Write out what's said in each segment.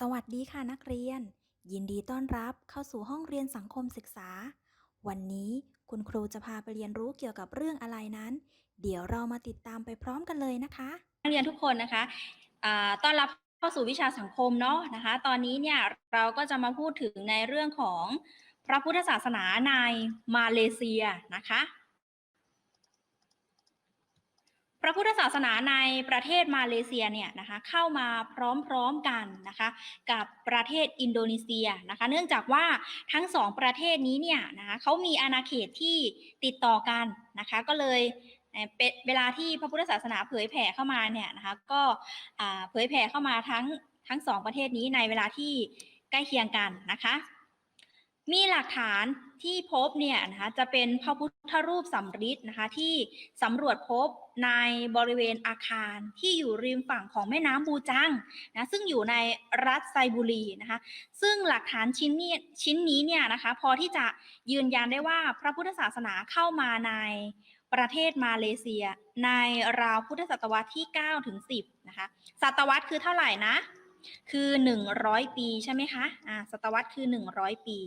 สวัสดีค่ะนักเรียน ยินดีต้อนรับเข้าสู่ห้องเรียนสังคมศึกษา วันนี้คุณครูจะพาไปเรียนรู้เกี่ยวกับเรื่องอะไรนั้น เดี๋ยวเรามาติดตามไปพร้อมกันเลยนะคะ นักเรียนทุกคนนะคะอ่าต้อนรับเข้าสู่วิชาสังคมเนาะนะคะ ตอนนี้เนี่ยเราก็จะมาพูดถึงในเรื่องของพระพุทธศาสนาในมาเลเซียนะคะ พระพุทธศาสนาในประเทศมาเลเซียเนี่ยนะคะเข้ามาพร้อมๆกันนะคะกับประเทศอินโดนีเซียนะคะเนื่องจากว่าทั้งสองประเทศนี้เนี่ยนะคะเขามีอาณาเขตที่ติดต่อกันนะคะก็เลยเป็นเวลาที่พระพุทธศาสนาเผยแผ่เข้ามาเนี่ยนะคะก็เผยแผ่เข้ามาทั้งทั้งสองประเทศนี้ในเวลาที่ใกล้เคียงกันนะคะ มีหลักฐานที่พบเนี่ยนะคะจะเป็นพระพุทธรูปสำริดนะคะที่สำรวจพบในบริเวณอาคารที่อยู่ริมฝั่งของแม่น้ำบูจังนะซึ่งอยู่ในรัฐไซบุรีนะคะซึ่งหลักฐานชิ้นนี้ชิ้นนี้เนี่ยนะคะพอที่จะยืนยันได้ว่าพระพุทธศาสนาเข้ามาในประเทศมาเลเซีย ในราวพุทธศตวรรษที่9ถึง10นะคะศตวรรษคือเท่าไหร่นะคือ 100 ปีใช่ไหมคะอ่าศตวรรษคือ 100 ปี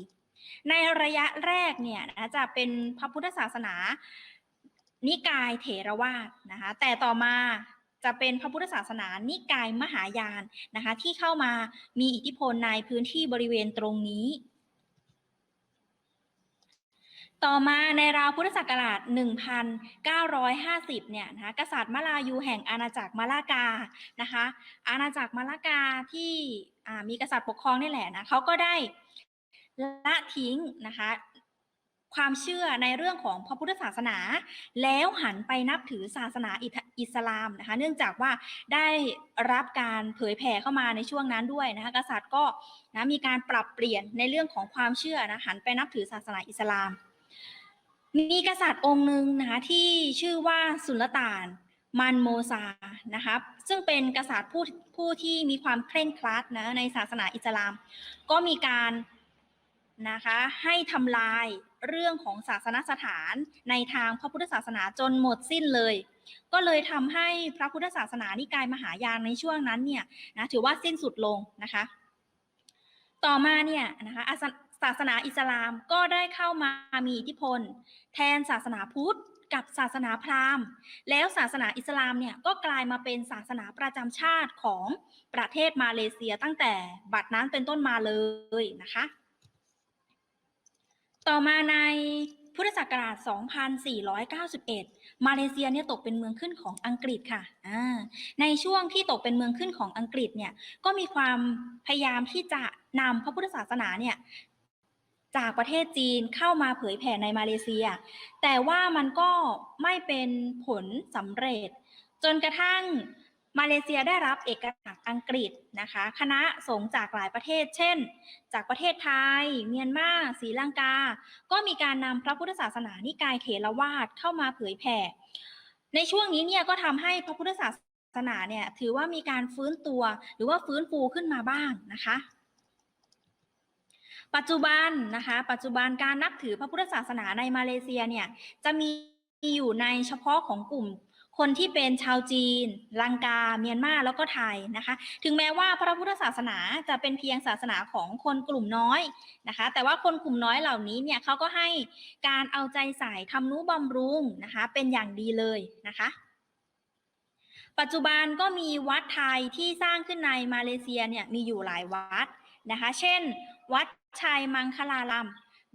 ในระยะแรกเนี่ยนะจะเป็นพระพุทธศาสนา นิกายเถรวาทนะคะแต่ต่อมาจะเป็นพระพุทธศาสนานิกายมหายานนะคะที่เข้ามามีอิทธิพลในพื้นที่บริเวณตรงนี้ ต่อมาในราวพุทธศักราช 1950 เนี่ยนะคะกษัตริย์มาลายูแห่งอาณาจักรมาลากานะคะอาณาจักรมาลากาที่มีกษัตริย์ปกครองนี่แหละนะเขาก็ได้ ละทิ้งนะคะความเชื่อในเรื่องของพระพุทธศาสนา แล้วหันไปนับถือศาสนาอิทอิสลามนะคะ เนื่องจากว่าได้รับการเผยแผ่เข้ามาในช่วงนั้นด้วยนะคะกษัตริย์ก็นะมีการปรับเปลี่ยนในเรื่องของความเชื่อนะหันไปนับถือศาสนาอิสลาม มีกษัตริย์องค์หนึ่งนะคะที่ชื่อว่าสุลต่านมันโมซานะคะซึ่งเป็นกษัตริย์ผู้ผู้ที่มีความเคร่งครัดนะในศาสนาอิสลาม ก็มีการ นะคะให้ทำลายเรื่องของศาสนสถานในทางพระพุทธศาสนาจนหมดสิ้นเลย ก็เลยทำให้พระพุทธศาสนานิกายมหายานในช่วงนั้นเนี่ยนะถือว่าสิ้นสุดลงนะคะ ต่อมาเนี่ยนะคะศาสนาอิสลามก็ได้เข้ามามีอิทธิพล แทนศาสนาพุทธกับศาสนาพราหมณ์ แล้วศาสนาอิสลามเนี่ยก็กลายมาเป็นศาสนาประจำชาติของประเทศมาเลเซียตั้งแต่บัดนั้นเป็นต้นมาเลยนะคะ ต่อมาในพุทธศักราช 2491 มาเลเซียเนี่ยตกเป็นเมืองขึ้นของอังกฤษค่ะ ในช่วงที่ตกเป็นเมืองขึ้นของอังกฤษเนี่ย ก็มีความพยายามที่จะนำพระพุทธศาสนาเนี่ยจากประเทศจีนเข้ามาเผยแผ่ในมาเลเซีย แต่ว่ามันก็ไม่เป็นผลสำเร็จ จนกระทั่ง มาเลเซียได้รับเอกอัครอังกฤษนะคะ คณะสงฆ์จากหลายประเทศ เช่น จากประเทศไทย เมียนมาศรีลังกา ก็มีการนำพระพุทธศาสนานิกายเถรวาทเข้ามาเผยแผ่ ในช่วงนี้เนี่ยก็ทำให้พระพุทธศาสนาเนี่ยถือว่ามีการฟื้นตัวหรือว่าฟื้นฟูขึ้นมาบ้างนะคะปัจจุบันนะคะ ปัจจุบันการนับถือพระพุทธศาสนาในมาเลเซียเนี่ยจะมีอยู่ในเฉพาะของกลุ่ม คนที่เป็นชาวจีน ลังกา เมียนมา แล้วก็ไทยนะคะ ถึงแม้ว่าพระพุทธศาสนาจะเป็นเพียงศาสนาของคนกลุ่มน้อยนะคะ แต่ว่าคนกลุ่มน้อยเหล่านี้เนี่ยเขาก็ให้การเอาใจใส่ทำนุบำรุงนะคะ เป็นอย่างดีเลยนะคะ ปัจจุบันก็มีวัดไทยที่สร้างขึ้นในมาเลเซียเนี่ยมีอยู่หลายวัดนะคะ เช่น วัดชัยมังคลาราม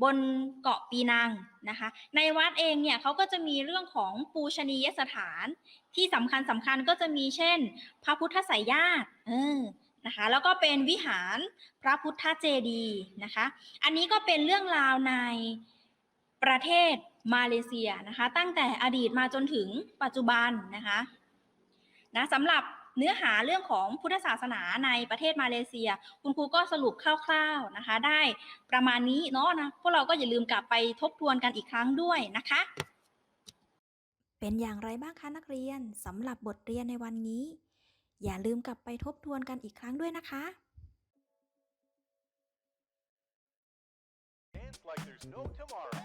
บนเกาะปีนังนะคะ ในวัดเองเนี่ยเขาก็จะมีเรื่องของปูชนียสถานที่สำคัญสำคัญก็จะมีเช่น พระพุทธไสยญาติเออนะคะแล้วก็เป็นวิหารพระพุทธเจดีย์นะคะ อันนี้ก็เป็นเรื่องราวในประเทศมาเลเซียนะคะ ตั้งแต่อดีตมาจนถึงปัจจุบันนะคะนะสำหรับ เนื้อหาเรื่องของพุทธศาสนาในประเทศมาเลเซีย คุณครูก็สรุปคร่าวๆนะคะ ได้ประมาณนี้เนาะนะพวกเราก็อย่าลืมกลับไปทบทวนกันอีกครั้งด้วยนะคะ เป็นอย่างไรบ้างคะนักเรียนสำหรับบทเรียนในวันนี้ อย่าลืมกลับไปทบทวนกันอีกครั้งด้วยนะคะ Dance like there's no tomorrow.